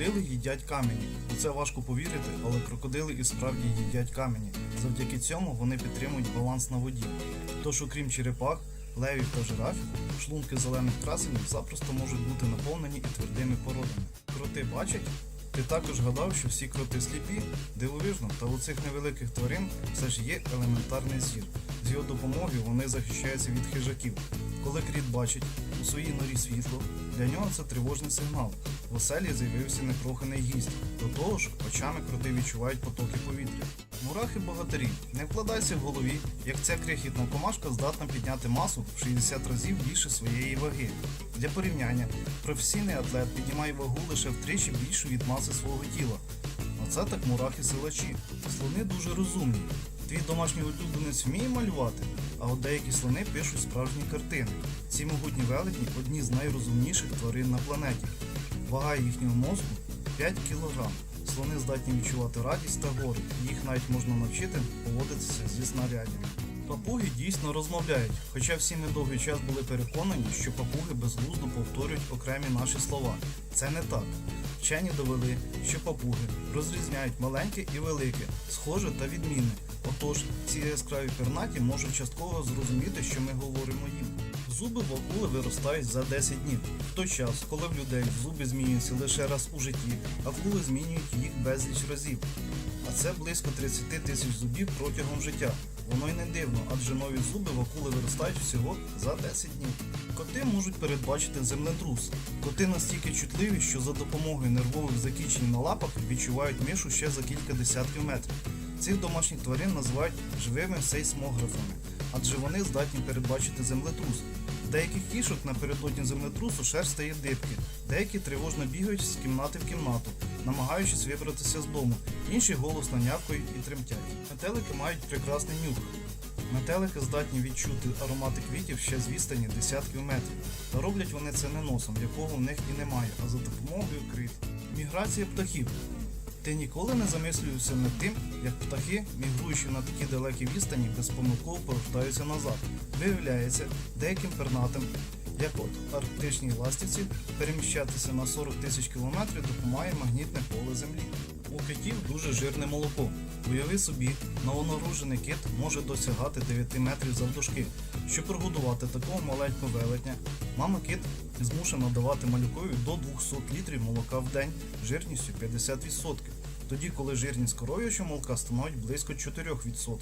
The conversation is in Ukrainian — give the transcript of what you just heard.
Крокодили їдять камені. У це важко повірити, але крокодили і справді їдять камені. Завдяки цьому вони підтримують баланс на воді. Тож, окрім черепах, левів та жирафів, шлунки зелених красенів запросто можуть бути наповнені і твердими породами. Кроти бачать? Ти також гадав, що всі кроти сліпі? Дивовижно, та у цих невеликих тварин все ж є елементарний зір. З його допомогою вони захищаються від хижаків. Коли кріт бачить у своїй норі світло, для нього це тривожний сигнал. В оселі з'явився непроханий гість. До того ж, очами кроти відчувають потоки повітря. Мурахи богатирі, не вкладайся в голові, як ця крихітна комашка здатна підняти масу в 60 разів більше своєї ваги. Для порівняння, професійний атлет піднімає вагу лише втричі більшу від маси свого тіла. Оце так мурахи силачі. Слони дуже розумні. Твій домашній улюбленець вміє малювати, а от деякі слони пишуть справжні картини. Ці могутні велетні одні з найрозумніших тварин на планеті. Вага їхнього мозку 5 кг. Слони здатні відчувати радість та горе. Їх навіть можна навчити поводитися зі снарядами. Папуги дійсно розмовляють, хоча всі ми довгий час були переконані, що папуги безглуздо повторюють окремі наші слова. Це не так. Вчені довели, що папуги розрізняють маленьке і велике, схоже та відмінне. Отож, ці яскраві пернаті можуть частково зрозуміти, що ми говоримо їм. Зуби в виростають за 10 днів. В той час, коли в людей зуби змінюються лише раз у житті, а акули змінюють їх безліч разів. А це близько 30 тисяч зубів протягом життя. Воно й не дивно, адже нові зуби в акули виростають всього за 10 днів. Коти можуть передбачити землетрус. Коти настільки чутливі, що за допомогою нервових закінчень на лапах відчувають мишу ще за кілька десятків метрів. Цих домашніх тварин називають живими сейсмографами, адже вони здатні передбачити землетрус. Деяких кішок напередодні землетрусу шерсть стає дибки, деякі тривожно бігають з кімнати в кімнату, намагаючись вибратися з дому, інші голосно нявкають і тремтять. Метелики мають прекрасний нюх. Метелики здатні відчути аромати квітів ще з відстані десятків метрів. Та роблять вони це не носом, якого в них і немає, а за допомогою крит. Міграція птахів. Ти ніколи не замислюєшся над тим, як птахи, мігруючи на такі далекі відстані, безпомилково повертаються назад. Виявляється, деяким пернатим, як от арктичній ластівці, переміщатися на 40 тисяч кілометрів допомагає магнітне поле Землі. У китів дуже жирне молоко. Уяви собі, новонароджений кит може досягати 9 метрів завдовжки. Щоб прогодувати такого маленького велетня, мама кит змушена давати малюкові до 200 літрів молока в день жирністю 50%. Тоді, коли жирність коров'ячого молока становить близько 4%.